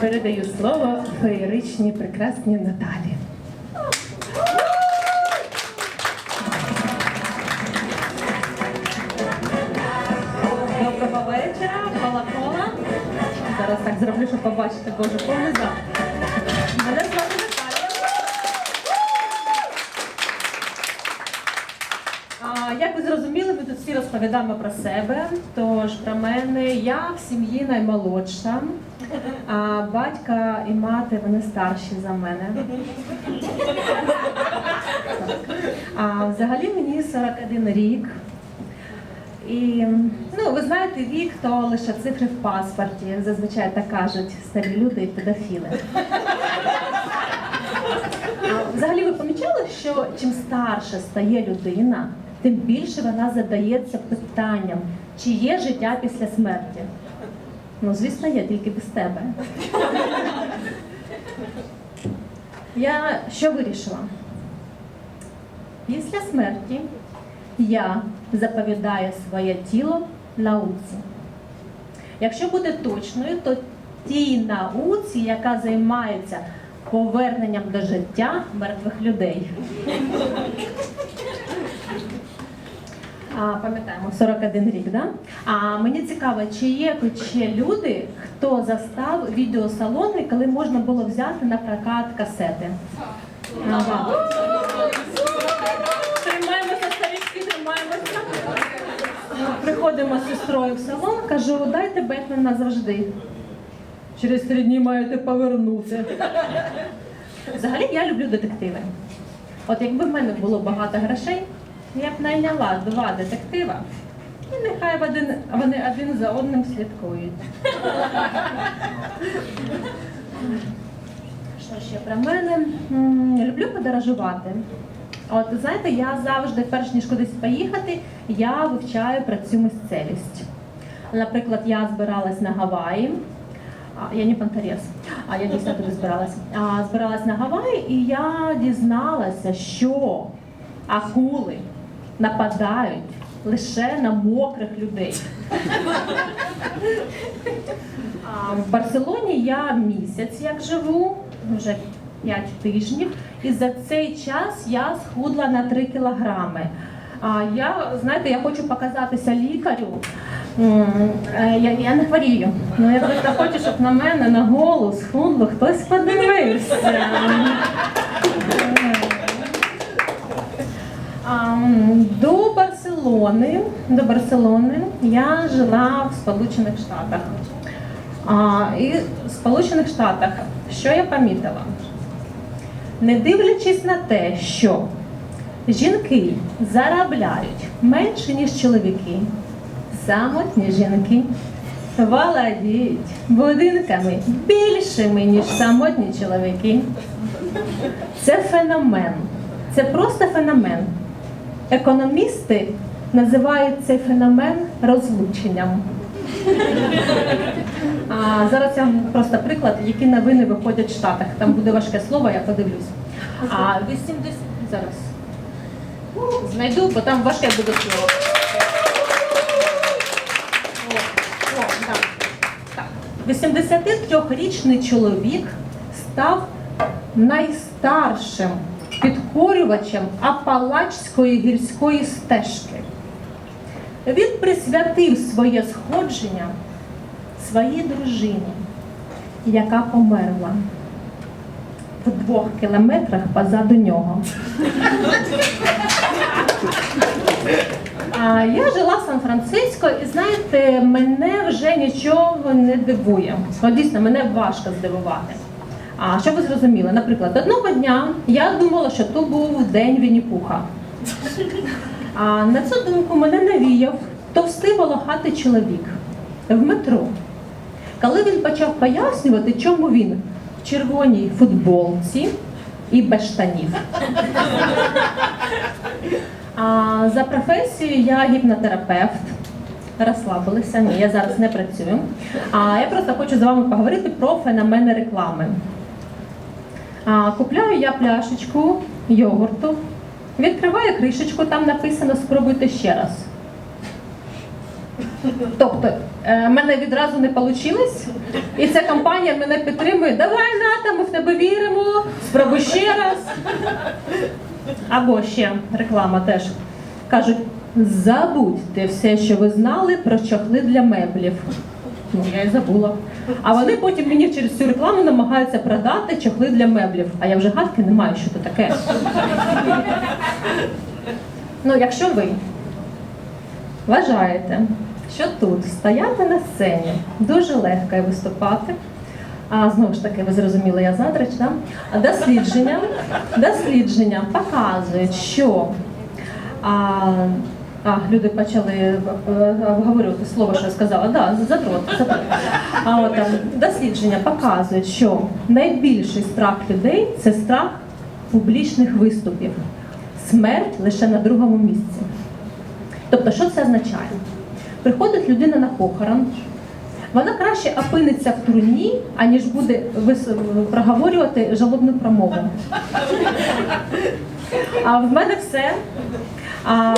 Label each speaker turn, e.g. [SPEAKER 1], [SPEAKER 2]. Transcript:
[SPEAKER 1] передаю слово феєричній прекрасній Наталі.
[SPEAKER 2] Доброго вечора, кола-кола. Зараз так зроблю, щоб побачити Боже повний зал. Як ви зрозуміли, ми тут всі розповідаємо про себе. Тож про мене я в сім'ї наймолодша, а батька і мати вони старші за мене. А взагалі мені 41 рік. І ну, ви знаєте, вік то лише цифри в паспорті. Зазвичай так кажуть старі люди і педофіли. Взагалі ви помічали, що чим старше стає людина, тим більше вона задається питанням, чи є життя після смерті. Ну, звісно, є, тільки без тебе. Я що вирішила? Після смерті я заповідаю своє тіло науці. Якщо бути точною, то тій науці, яка займається поверненням до життя мертвих людей. Пам'ятаємо, 41 рік, да? А мені цікаво, чи є тут ще люди, хто застав відеосалони, коли можна було взяти на прокат касети? Приходимо з сестрою в салон, кажу, дайте Бетмен назавжди. Через три дні маєте повернути. Взагалі я люблю детективи. От якби в мене було багато грошей, я б найняла два детектива. І нехай вони один за одним слідкують. Що ще про мене? Люблю подорожувати. От знаєте, я завжди, перш ніж кудись поїхати, я вивчаю про цю місцевість. Наприклад, я збиралась на Гаваї. Я не пантарес, а я дійсно туди збиралась. А, збиралась на Гаваї, і я дізналася, що акули нападають лише на мокрих людей. В Барселоні я місяць як живу, вже 5 тижнів, і за цей час я схудла на 3 кілограми. А я, знаєте, я хочу показатися лікарю. Е, Я, я не хворію. Ну я просто хочу, щоб на мене на голову схудло хтось подивився. До Барселони, до Барселони я жила в Сполучених Штатах. І в Сполучених Штатах, що я помітила? Не дивлячись на те, що жінки заробляють менше, ніж чоловіки, самотні жінки володіють будинками більшими, ніж самотні чоловіки. Це феномен. Це просто феномен. Економісти називають цей феномен розлученням. А зараз я вам просто приклад, які новини виходять в Штатах. Там буде важке слово, я подивлюсь. А 80... зараз знайду, бо там важке буде слово. О, о, так. Так. 83-річний чоловік став найстаршим підкорювачем Апалачської гірської стежки. Він присвятив своє сходження своїй дружині, яка померла в двох кілометрах позаду нього. А я жила в Сан-Франциско, і знаєте, мене вже нічого не дивує. Дійсно, мене важко здивувати. А що ви зрозуміли? Наприклад, одного дня я думала, що то був день Вінні-Пуха. А на цю думку мене навіяв товстий волохатий чоловік в метро. Коли він почав пояснювати, чому він в червоній футболці і без штанів. А за професією я гіпнотерапевт. Розслабилися, ні, я зараз не працюю. А я просто хочу з вами поговорити про феномени реклами. А, купляю я пляшечку йогурту, відкриваю кришечку, там написано спробуйте ще раз. Тобто, е, мене відразу не вийшло, і ця компанія мене підтримує. Давай, Ната, ми в тебе віримо, спробуй ще раз. Або ще реклама теж. Кажуть, забудьте все, що ви знали про чохли для меблів. Ну, я і забула. А вони потім мені через цю рекламу намагаються продати чохли для меблів. А я вже гадки не маю, що це таке. Ну, якщо ви вважаєте, що тут стояти на сцені дуже легко і виступати. А знову ж таки, ви зрозуміли, я задрач, да? Дослідження, дослідження показують, що а, а, люди почали е, обговорювати слово, що я сказала. Да, задрот, задрот. А от там дослідження показують, що найбільший страх людей це страх публічних виступів. Смерть лише на другому місці. Тобто, що це означає? Приходить людина на похорон, вона краще опиниться в труні, аніж буде проговорювати жалобну промову. А в мене все. А,